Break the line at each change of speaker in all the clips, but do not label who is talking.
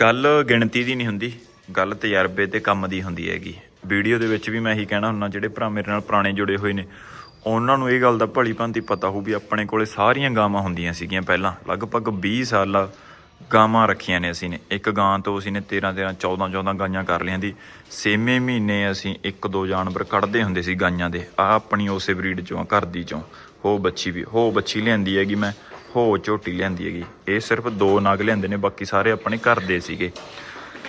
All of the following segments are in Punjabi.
ਗੱਲ ਗਿਣਤੀ ਦੀ ਨਹੀਂ ਹੁੰਦੀ, ਗੱਲ ਤਜਰਬੇ ਤੇ ਕੰਮ ਦੀ ਹੁੰਦੀ ਹੈਗੀ। ਵੀਡੀਓ ਦੇ ਵਿੱਚ ਵੀ ਮੈਂ ਇਹੀ ਕਹਿਣਾ ਹੁੰਦਾ, ਜਿਹੜੇ ਭਰਾ ਮੇਰੇ ਨਾਲ ਪੁਰਾਣੇ ਜੁੜੇ ਹੋਏ ਨੇ, ਉਹਨਾਂ ਨੂੰ ਇਹ ਗੱਲ ਦਾ ਭਲੀ ਭਾਂਤੀ ਪਤਾ ਹੋਊ ਵੀ ਆਪਣੇ ਕੋਲੇ ਸਾਰੀਆਂ ਗਾਵਾਂ ਹੁੰਦੀਆਂ ਸੀਗੀਆਂ ਪਹਿਲਾਂ। ਲਗਭਗ 20 ਸਾਲ ਗਾਵਾਂ ਰੱਖੀਆਂ ਨੇ ਅਸੀਂ ਨੇ। ਇੱਕ ਗਾਂ ਤੋਂ ਅਸੀਂ ਨੇ 13 13 14 14 ਗਾਈਆਂ ਕਰ ਲਈਆਂ ਦੀ। ਛੇਵੇਂ ਮਹੀਨੇ ਅਸੀਂ ਇੱਕ, ਦੋ ਜਾਨਵਰ ਕੱਢਦੇ ਹੁੰਦੇ ਸੀ ਗਾਈਆਂ ਦੇ ਆ ਆਪਣੀ ਉਸੇ ਬਰੀਡ ਚੋਂ, ਘਰ ਦੀ ਚੋਂ। ਹੋ ਬੱਚੀ ਵੀ, ਹੋ ਬੱਚੀ ਲਿਆਂਦੀ ਹੈਗੀ ਮੈਂ। ਹੋ ਝੋਟੀ ਲਿਆਂਦੀ ਹੈਗੀ। ਇਹ ਸਿਰਫ ਦੋ ਨਗ ਲਿਆਂਦੇ ਨੇ, ਬਾਕੀ ਸਾਰੇ ਆਪਣੇ ਘਰ ਦੇ ਸੀਗੇ।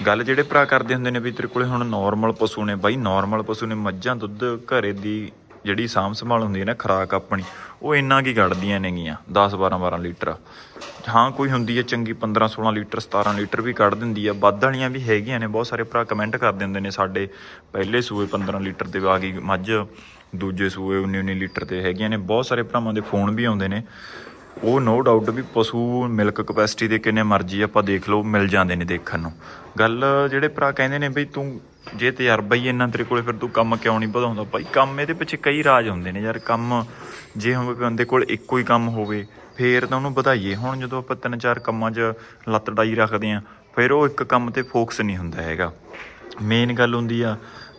ਗੱਲ ਜਿਹੜੇ ਭਰਾ ਕਰਦੇ ਹੁੰਦੇ ਨੇ ਵੀ ਤੇਰੇ ਕੋਲੇ ਹੁਣ ਨਾਰਮਲ ਪਸ਼ੂ ਨੇ, ਬਾਈ ਨਾਰਮਲ ਪਸ਼ੂ ਨੇ, ਮੱਝਾਂ, ਦੁੱਧ ਘਰੇ ਦੀ ਜਿਹੜੀ ਸਾਂਭ ਸੰਭਾਲ ਹੁੰਦੀ ਹੈ ਨਾ, ਖਰਾਕ ਆਪਣੀ, ਉਹ ਇੰਨਾ ਕੀ ਕੱਢਦੀਆਂ ਨੇਗੀਆਂ 10 12 12 ਲੀਟਰ। ਹਾਂ, ਕੋਈ ਹੁੰਦੀ ਹੈ ਚੰਗੀ 15 16 ਲੀਟਰ 17 ਲੀਟਰ ਵੀ ਕੱਢ ਦਿੰਦੀ ਆ। ਵੱਧ ਵਾਲੀਆਂ ਵੀ ਹੈਗੀਆਂ ਨੇ, ਬਹੁਤ ਸਾਰੇ ਭਰਾ ਕਮੈਂਟ ਕਰ ਦਿੰਦੇ ਨੇ ਸਾਡੇ, ਪਹਿਲੇ ਸੂਏ 15 ਲੀਟਰ ਤੇ ਆ ਗਈ ਮੱਝ, ਦੂਜੇ ਸੂਏ 19 19 ਲੀਟਰ ਤੇ ਹੈਗੀਆਂ ਨੇ। ਬਹੁਤ ਸਾਰੇ ਭਰਾਵਾਂ ਦੇ ਫੋਨ ਵੀ ਆਉਂਦੇ ਨੇ। ਉਹ ਨੋ ਡਾਊਟ ਵੀ ਪਸ਼ੂ ਮਿਲਕ ਕਪੈਸਿਟੀ ਦੇ ਕਿੰਨੇ ਮਰਜ਼ੀ ਆਪਾਂ ਦੇਖ ਲਓ, ਮਿਲ ਜਾਂਦੇ ਨੇ ਦੇਖਣ ਨੂੰ। ਗੱਲ ਜਿਹੜੇ ਭਰਾ ਕਹਿੰਦੇ ਨੇ ਬਈ ਤੂੰ ਜੇ ਤਜਰਬਾ ਹੀ ਇੰਨਾ ਤੇਰੇ ਕੋਲੇ, ਫਿਰ ਤੂੰ ਕੰਮ ਕਿਉਂ ਨਹੀਂ ਵਧਾਉਂਦਾ? ਭਾਈ ਕੰਮ ਇਹਦੇ ਪਿੱਛੇ ਕਈ ਰਾਜ ਹੁੰਦੇ ਨੇ ਯਾਰ, ਕੰਮ ਜੇ ਹੋਵੇ ਬੰਦੇ ਕੋਲ ਇੱਕੋ ਹੀ ਕੰਮ ਹੋਵੇ, ਫੇਰ ਤਾਂ ਉਹਨੂੰ ਵਧਾਈਏ। ਹੁਣ ਜਦੋਂ ਆਪਾਂ ਤਿੰਨ ਚਾਰ ਕੰਮਾਂ 'ਚ ਲੱਤ ਡਾਈ ਰੱਖਦੇ ਆਂ, ਫਿਰ ਉਹ ਇੱਕ ਕੰਮ ਤੇ ਫੋਕਸ ਨਹੀਂ ਹੁੰਦਾ ਹੈਗਾ। ਮੇਨ ਗੱਲ ਹੁੰਦੀ ਆ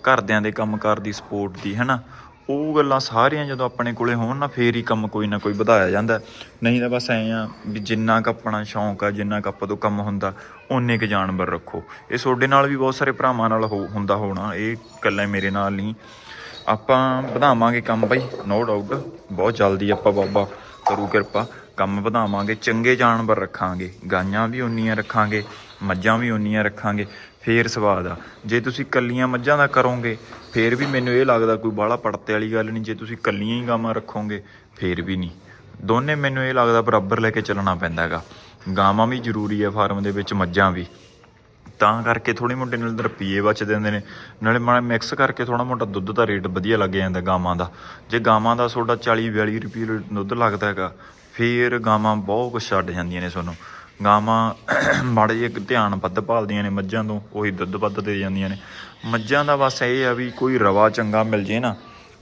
ਘਰਦਿਆਂ ਦੇ ਕੰਮਕਾਰ ਦੀ ਸਪੋਰਟ ਦੀ, ਹੈਨਾ? ਉਹ ਗੱਲਾਂ ਸਾਰੀਆਂ ਜਦੋਂ ਆਪਣੇ ਕੋਲੇ ਹੋਣ ਨਾ, ਫੇਰ ਹੀ ਕੰਮ ਕੋਈ ਨਾ ਕੋਈ ਵਧਾਇਆ ਜਾਂਦਾ। ਨਹੀਂ ਤਾਂ ਬਸ ਐਂ ਆ ਵੀ ਜਿੰਨਾ ਕ ਆਪਣਾ ਸ਼ੌਂਕ ਆ, ਜਿੰਨਾ ਕ ਆਪਾਂ ਤੋਂ ਕੰਮ ਹੁੰਦਾ, ਓਨੇ ਕ ਜਾਨਵਰ ਰੱਖੋ। ਇਹ ਤੁਹਾਡੇ ਨਾਲ ਵੀ ਬਹੁਤ ਸਾਰੇ ਭਰਾਵਾਂ ਨਾਲ ਹੋ- ਹੁੰਦਾ ਹੋਣਾ, ਇਹ ਇਕੱਲਾ ਮੇਰੇ ਨਾਲ ਨਹੀਂ। ਆਪਾਂ ਵਧਾਵਾਂਗੇ ਕੰਮ ਬਈ ਨੋ ਡਾਊਟ ਬਹੁਤ ਜਲਦੀ ਆਪਾਂ ਬਾਬਾ ਕਰੂ ਕਿਰਪਾ। ਕੰਮ ਵਧਾਵਾਂਗੇ, ਚੰਗੇ ਜਾਨਵਰ ਰੱਖਾਂਗੇ। ਗਾਈਆਂ ਵੀ ਉਨੀਆਂ ਰੱਖਾਂਗੇ। ਮੱਝਾਂ ਵੀ ਉਨੀਆਂ ਰੱਖਾਂਗੇ, ਫੇਰ ਸਵਾਦ ਆ। ਜੇ ਤੁਸੀਂ ਕੱਲੀਆਂ ਮੱਝਾਂ ਦਾ ਕਰੋਗੇ, ਫੇਰ ਵੀ ਮੈਨੂੰ ਇਹ ਲੱਗਦਾ ਕੋਈ ਬਾਹਲਾ ਪੜਤੇ ਵਾਲੀ ਗੱਲ ਨਹੀਂ। ਜੇ ਤੁਸੀਂ ਕੱਲੀਆਂ ਹੀ ਗਾਵਾਂ ਰੱਖੋਗੇ, ਫੇਰ ਵੀ ਨਹੀਂ। ਦੋਨੇ ਮੈਨੂੰ ਇਹ ਲੱਗਦਾ ਬਰਾਬਰ ਲੈ ਕੇ ਚੱਲਣਾ ਪੈਂਦਾ ਹੈਗਾ ਗਾਵਾਂ ਵੀ ਜ਼ਰੂਰੀ ਆ ਫਾਰਮ ਦੇ ਵਿੱਚ, ਮੱਝਾਂ ਵੀ। ਤਾਂ ਕਰਕੇ ਥੋੜੀ ਮੋਟੇ ਨਾਲ ਰੁਪਈਏ ਬਚਦੇ ਹੁੰਦੇ ਨੇ। ਨਾਲੇ ਮਾੜਾ ਮਿਕਸ ਕਰਕੇ ਥੋੜਾ ਮੋਟਾ ਦੁੱਧ ਦਾ ਰੇਟ ਵਧੀਆ ਲੱਗ ਜਾਂਦਾ ਗਾਵਾਂ ਦਾ। ਜੇ ਗਾਵਾਂ ਦਾ ਤੁਹਾਡਾ 40 42 ਰੁਪਏ ਦੁੱਧ ਲੱਗਦਾ ਹੈਗਾ, ਫੇਰ ਗਾਵਾਂ ਬਹੁਤ ਕੁਛ ਛੱਡ ਜਾਂਦੀਆਂ ਨੇ ਤੁਹਾਨੂੰ। ਗਾਵਾਂ ਮਾੜੇ ਜਿਹੇ ਧਿਆਨ ਵੱਧ ਭਾਲਦੀਆਂ ਨੇ ਮੱਝਾਂ ਤੋਂ, ਉਹੀ ਦੁੱਧ ਵੱਧ ਦੇ ਜਾਂਦੀਆਂ ਨੇ। ਮੱਝਾਂ ਦਾ ਬਸ ਇਹ ਆ ਵੀ ਕੋਈ ਰਵਾ ਚੰਗਾ ਮਿਲ ਜੇ ਨਾ,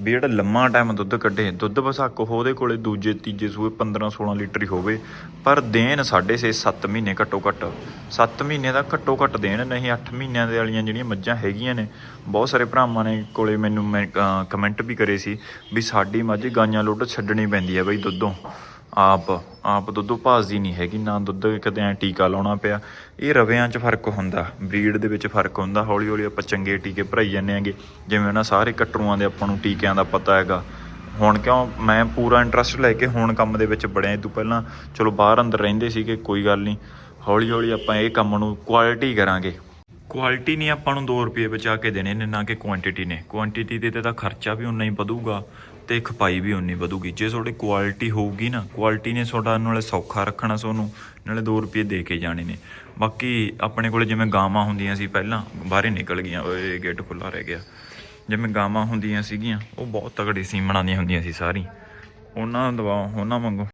ਵੀ ਜਿਹੜਾ ਲੰਮਾ ਟਾਈਮ ਦੁੱਧ ਕੱਢੇ, ਦੁੱਧ ਬਸ ਹੱਕ ਉਹਦੇ ਕੋਲੇ ਦੂਜੇ, ਤੀਜੇ ਸੂਏ 15 16 ਲੀਟਰ ਹੀ ਹੋਵੇ, ਪਰ ਦੇਣ 6.5 7 ਮਹੀਨੇ ਘੱਟੋ ਘੱਟ। 7 ਮਹੀਨੇ ਦਾ ਘੱਟੋ ਘੱਟ ਦੇਣ ਨਹੀਂ 8 ਮਹੀਨਿਆਂ ਦੇ ਵਾਲੀਆਂ ਜਿਹੜੀਆਂ ਮੱਝਾਂ ਹੈਗੀਆਂ ਨੇ, ਬਹੁਤ ਸਾਰੇ ਭਰਾਵਾਂ ਨੇ ਕੋਲੇ ਮੈਨੂੰ ਮੈਂ ਕਮੈਂਟ ਵੀ ਕਰੇ ਸੀ ਵੀ ਸਾਡੀ ਮੱਝ ਗਾਈਆਂ ਲੋਟ ਛੱਡਣੀ ਪੈਂਦੀ ਹੈ ਬਈ ਦੁੱਧੋਂ, ਆਪ। ਆਪ ਦੁੱਧੋਂ ਭਾਸਦੀ ਨਹੀਂ ਹੈਗੀ, ਨਾ ਦੁੱਧ ਕਦੇ ਐ ਟੀਕਾ ਲਾਉਣਾ ਪਿਆ। ਇਹ ਰਵਿਆਂ 'ਚ ਫ਼ਰਕ ਹੁੰਦਾ, ਬਰੀਡ ਦੇ ਵਿੱਚ ਫ਼ਰਕ ਹੁੰਦਾ ਹੌਲੀ ਹੌਲੀ ਆਪਾਂ ਚੰਗੇ ਟੀਕੇ ਭਰਾਈ ਜਾਂਦੇ ਆਂਗੇ ਜਿਵੇਂ ਉਹਨਾਂ ਸਾਰੇ ਕਟਰੂਆਂ ਦੇ ਆਪਾਂ ਨੂੰ ਟੀਕਿਆਂ ਦਾ ਪਤਾ ਹੈਗਾ। ਹੁਣ ਕਿਉਂ ਮੈਂ ਪੂਰਾ ਇੰਟਰਸਟ ਲੈ ਕੇ ਹੁਣ ਕੰਮ ਦੇ ਵਿੱਚ ਬੜਿਆ ਇਹ ਤੋਂ ਪਹਿਲਾਂ। ਚਲੋ ਬਾਹਰ ਅੰਦਰ ਰਹਿੰਦੇ ਸੀਗੇ, ਕੋਈ ਗੱਲ ਨਹੀਂ। ਹੌਲੀ ਹੌਲੀ ਆਪਾਂ ਇਹ ਕੰਮ ਨੂੰ ਕੁਆਲਿਟੀ ਕਰਾਂਗੇ। ਕੁਆਲਿਟੀ ਨਹੀਂ ਆਪਾਂ ਨੂੰ 2 ਰੁਪਏ ਬਚਾ ਕੇ ਦੇਣੇ ਨੇ, ਨਾ ਕਿ ਕੁਆਂਟੀਟੀ ਨੇ। ਕੁਆਂਟੀਟੀ ਦੇ ਤੇ ਤਾਂ ਖਰਚਾ ਵੀ ਉਨਾ ਹੀ ਵਧੂਗਾ। ਤੇ ਖਪਾਈ ਵੀ ਉਨੀ ਵਧੂਗੀ। ਜੇ ਤੁਹਾਡੀ ਕੁਆਲਿਟੀ ਹੋਊਗੀ ਨਾ ਕੁਆਲਿਟੀ ਨੇ ਤੁਹਾਡਾ ਨਾਲੇ ਸੌਖਾ ਰੱਖਣਾ ਤੁਹਾਨੂੰ ਨਾਲੇ 2 ਰੁਪਏ ਦੇ ਕੇ ਜਾਣੇ ਨੇ। ਬਾਕੀ ਆਪਣੇ ਕੋਲੇ ਜਿਵੇਂ ਗਾਵਾਂ ਹੁੰਦੀਆਂ ਸੀ ਪਹਿਲਾਂ, ਬਾਹਰੇ ਨਿਕਲ ਗਈਆਂ, ਓਏ, ਗੇਟ ਖੁੱਲਾ ਰਹਿ ਗਿਆ। ਜਿਵੇਂ ਗਾਵਾਂ ਹੁੰਦੀਆਂ ਸੀਗੀਆਂ, ਉਹ ਬਹੁਤ ਤਗੜੀ ਸੀਮਣਾ ਦੀਆਂ ਹੁੰਦੀਆਂ ਸੀ ਸਾਰੀ। ਉਹਨਾਂ ਨੂੰ ਦਵਾ, ਉਹਨਾਂ ਵਾਂਗੂ।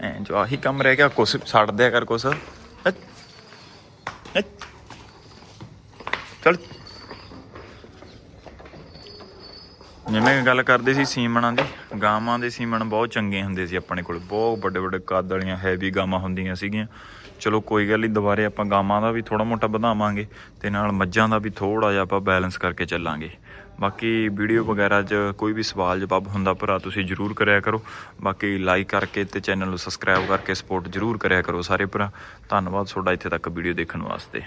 ਐ ਜੋ ਆਹੀ ਕੰਮ ਰਹਿ ਗਿਆ, ਕੁਛ ਛੱਡ ਦਿਆ ਕਰ ਕੁਛ। ਚਲ। ਜਿਵੇਂ ਗੱਲ ਕਰਦੇ ਸੀ ਸੀਮਣਾਂ ਦੀ। ਗਾਵਾਂ ਦੇ ਸੀਮਣ ਬਹੁਤ ਚੰਗੇ ਹੁੰਦੇ ਸੀ ਆਪਣੇ ਕੋਲ। ਬਹੁਤ ਵੱਡੇ ਵੱਡੇ ਕੱਦ ਵਾਲੀਆਂ ਹੈਵੀ ਗਾਵਾਂ ਹੁੰਦੀਆਂ ਸੀਗੀਆਂ। ਚਲੋ ਕੋਈ ਗੱਲ ਨਹੀਂ, ਦੁਬਾਰੇ ਆਪਾਂ ਗਾਵਾਂ ਦਾ ਵੀ ਥੋੜਾ ਮੋਟਾ ਵਧਾਵਾਂਗੇ ਤੇ ਨਾਲ ਮੱਝਾਂ ਦਾ ਵੀ ਥੋੜਾ ਜਿਹਾ ਆਪਾਂ ਬੈਲੈਂਸ ਕਰਕੇ ਚੱਲਾਂਗੇ। ਬਾਕੀ ਵੀਡੀਓ ਵਗੈਰਾ 'ਚ ਕੋਈ ਵੀ ਸਵਾਲ ਜਵਾਬ ਹੁੰਦਾ ਭਰਾ, ਤੁਸੀਂ ਜਰੂਰ ਕਰਿਆ ਕਰੋ। ਬਾਕੀ ਲਾਈਕ ਕਰਕੇ ਤੇ ਚੈਨਲ ਨੂੰ ਸਬਸਕ੍ਰਾਈਬ ਕਰਕੇ ਸਪੋਰਟ ਜਰੂਰ ਕਰਿਆ ਕਰੋ ਸਾਰੇ ਭਰਾ। ਧੰਨਵਾਦ ਤੁਹਾਡਾ ਇੱਥੇ ਤੱਕ ਵੀਡੀਓ ਦੇਖਣ ਵਾਸਤੇ।